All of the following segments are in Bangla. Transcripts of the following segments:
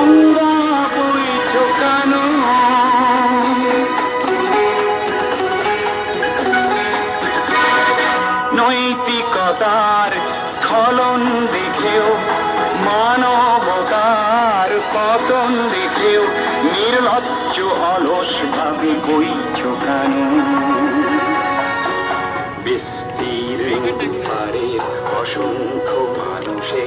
গঙ্গা নৈতিকতার স্খলন দেখেও মানবতার পতন দেখেও নির্লজ্জ অলস ভাবে বইছ কেন বিস্তীর্ণ পারের অসংখ্য মানুষের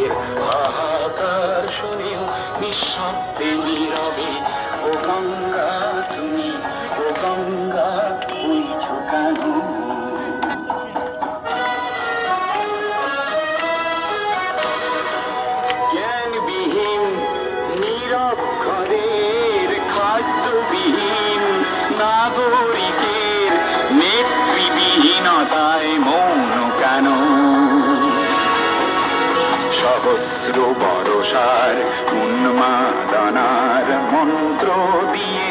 সহস্র বরসার উন্মাদনার মন্ত্র দিয়ে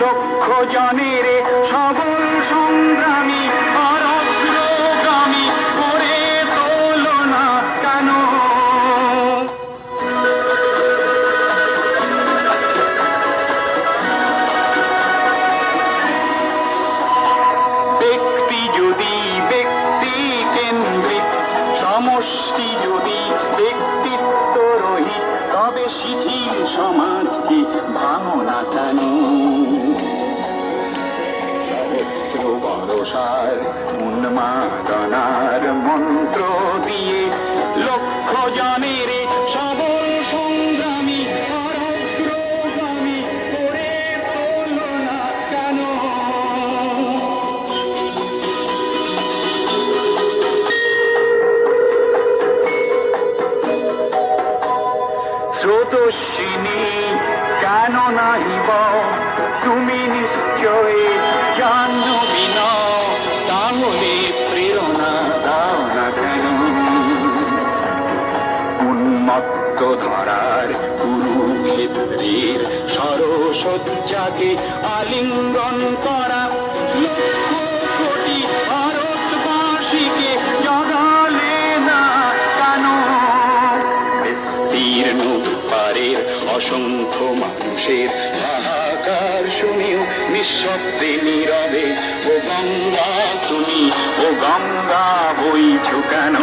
লক্ষ জনের সবল সংগ্রামী আর অগ্রগামী করে তোলো না ব্যক্তি যদি ব্যক্তি কেন্দ্রিক, সমষ্টি উন্মাদনার মন্ত্র দিয়ে লক্ষ জনের সবল সংগ্রামী স্রোতস্বিনী কেন নাহিব? তুমি নিশ্চয় উন্মত্ত ধরার কুরুক্ষেত্রের সরসজ্জাকে আলিঙ্গন করা। জগালে না কেন? বিস্তীর্ণ পারের অসংখ্য মানুষের হাহাকার শুনেও নিঃশব্দে নীরবে, ও গঙ্গা, তুমি ও গঙ্গা বইছ কেন?